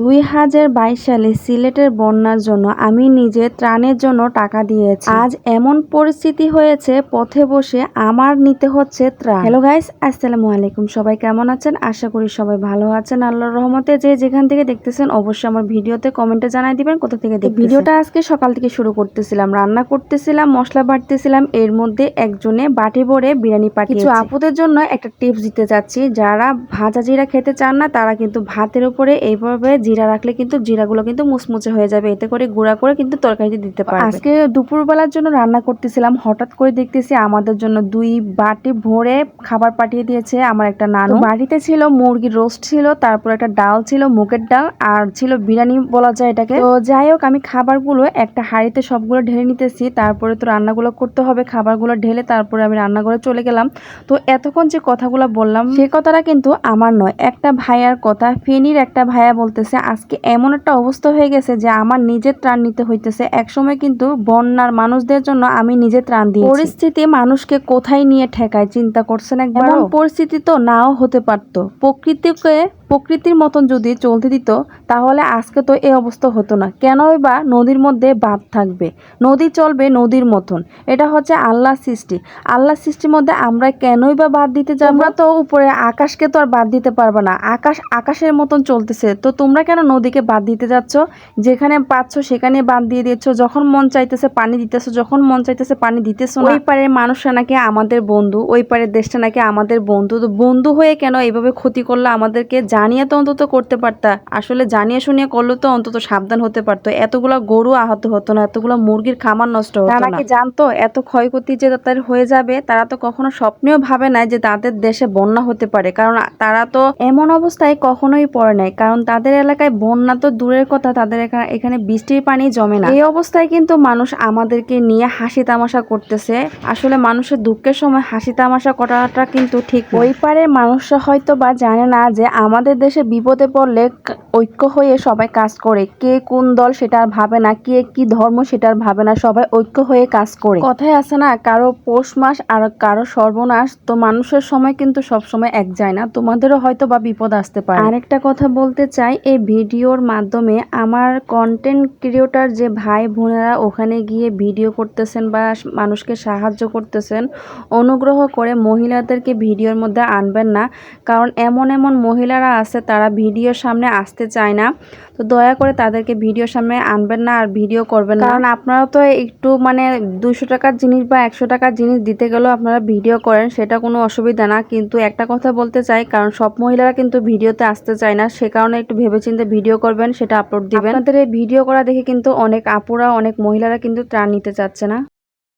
দুই হাজার বাইশ সালে সিলেটের বন্যার জন্য আমি নিজে ত্রাণের জন্য টাকা দিয়েছি। আজ এমন পরিস্থিতি হয়েছে, পথে বসে আমার নিতে হচ্ছে ত্রাণ। হ্যালো গাইস, আসসালামু আলাইকুম। সবাই কেমন আছেন? আশা করি সবাই ভালো আছেন। আল্লাহর রহমতে যে যেখান থেকে দেখতেছেন, অবশ্যই আমার ভিডিওতে কমেন্টে জানাই দিবেন কোথা থেকে দেখতেছেন। ভিডিওটা আজকে সকাল থেকে শুরু করতেছিলাম, রান্না করতেছিলাম, মশলা বাটতেছিলাম, এর মধ্যে একজনে বাটি ভরে বিরিয়ানি পাঠিয়েছে। কিছু আপুদের জন্য একটা টিপস দিতে চাচ্ছি যারা ভাজা জিরা খেতে চান না, তারা কিন্তু ভাতের উপরে এইভাবে জিরা রাখলে কিন্তু জিরাগুলো কিন্তু মুচমুচে হয়ে যাবে। এতে করে গুঁড়া করে কিন্তু তরকারিতে দিতে পারবে। আজকে দুপুরবেলার জন্য রান্না করতেছিলাম হঠাৎ করে দেখতেছি আমাদের জন্য দুই বাটি ভরে খাবার পাঠিয়ে দিয়েছে আমার একটা নানু। বাড়িতে ছিল মুরগির রোস্ট ছিল তারপর একটা ডাল ছিল মুগের ডাল আর ছিল বিরিয়ানি বলা যায় এটাকে। তো যাই হোক আমি খাবারগুলো একটা হাঁড়িতে সবগুলো ঢেলে নিতেছি তারপরে তো রান্নাগুলো করতে হবে খাবারগুলো ঢেলে তারপরে আমি রান্নাঘরে চলে গেলাম। তো এতক্ষণ যে কথাগুলো বললাম সে কথাটা কিন্তু আমার নয় একটা ভাইয়ার কথা ফেনির একটা ভাইয়া বলতেছে আজকে এমন একটা অবস্থা হয়ে গেছে যে আমার নিজের ত্রাণ নিতে হইতেছে। একসময় কিন্তু বন্যার মানুষদের জন্য আমি নিজে ত্রাণ দিই পরিস্থিতি মানুষকে কোথায় নিয়ে ঠেকায় চিন্তা করছেন একবার পরিস্থিতি তো নাও হতে পারতো। প্রকৃতিকে প্রকৃতির মতন যদি চলতে দিত তাহলে আজকে তো এই অবস্থা হতো না। কেনই বা নদীর মধ্যে বাঁধ থাকবে? নদী চলবে নদীর মতন। এটা হচ্ছে আল্লাহ সৃষ্টি। আল্লাহ সৃষ্টির মধ্যে আমরা কেনই বা বাদ দিতে যাব? আমরা তো উপরে আকাশকে তো আর বাদ দিতে পারব না। আকাশ আকাশের মতন চলতেছে। তো তোমরা কেন নদীকে বাদ দিতে যাচ্ছ? যেখানে পাচ্ছ সেখানে বাদ দিয়ে দিচ্ছ যখন মন চাইতেছে পানি দিতেছো যখন মন চাইতেছে পানি দিতেছো ওই পারের মানুষরা নাকি আমাদের বন্ধু ওই পারের দেশটা নাকি আমাদের বন্ধু। তো বন্ধু হয়ে কেন এইভাবে ক্ষতি করল আমাদেরকে? জানিয়ে তো অন্তত করতে পারতা। আসলে জানিয়ে শুনিয়ে করলে তো অন্তত সাবধান হতে পারতো। এতগুলো গরু আহত হতো না এতগুলো মুরগির খামার নষ্ট হতো তারা কি জানতো এত ক্ষয়ক্ষতি যে তাদের হয়ে যাবে? তারা তো কখনো স্বপ্নেও ভাবে না যে তাদের দেশে বন্যা হতে পারে। কারণ তারা তো এমন অবস্থায় কখনোই পড়ে নাই। কারণ তাদের এলাকায় বন্যা তো দূরের কথা তাদের এখা- এখানে বৃষ্টির পানি জমে না। এই অবস্থায় কিন্তু মানুষ আমাদেরকে নিয়ে হাসি তামাশা করতেছে। আসলে মানুষের দুঃখের সময় হাসি তামাশা করাটা কিন্তু ঠিক ওই পারে মানুষরা হয়তো বা জানে না যে আমাদের দেশে বিপদে পড়লে ঐক্য হয়ে সবাই কাজ করে। কে কোন দল সেটা আর ভাবে না, কে কি ধর্ম সেটা ভাবে না, সবাই ঐক্য হয়ে কাজ করে। কথায় আছে না, কারও পৌষ মাস আর কারও সর্বনাশ, তো মানুষের সময় কিন্তু সব সময় এক যায় না। তোমাদেরও হয়তো বা বিপদ আসতে পারে। আরেকটা কথা বলতে চাই এই ভিডিওর মাধ্যমে আমার কন্টেন্ট ক্রিয়েটার যে ভাই বোনেরা ওখানে গিয়ে ভিডিও করতেছেন বা মানুষকে সাহায্য করতেছেন, অনুগ্রহ করে মহিলাদেরকে ভিডিওর মধ্যে আনবেন না। কারণ এমন এমন মহিলারা আছে তারা ভিডিওর সামনে আসতে চায় না। তো দয়া করে তাদেরকে ভিডিওর সামনে আনবেন না আর ভিডিও করবেন না। কারণ আপনারা তো একটু মানে দুশো টাকার জিনিস বা একশো টাকার জিনিস দিতে গেলেও আপনারা ভিডিও করেন সেটা কোনো অসুবিধা না। কিন্তু একটা কথা বলতে চাই কারণ সব মহিলারা কিন্তু ভিডিওতে আসতে চায় না সে কারণে একটু ভেবেচিন্তে ভিডিও করবেন সেটা আপলোড দিবেন। আপনাদের এই ভিডিও করা দেখে কিন্তু অনেক আপুরা অনেক মহিলারা কিন্তু ত্রাণ নিতে চাচ্ছে না।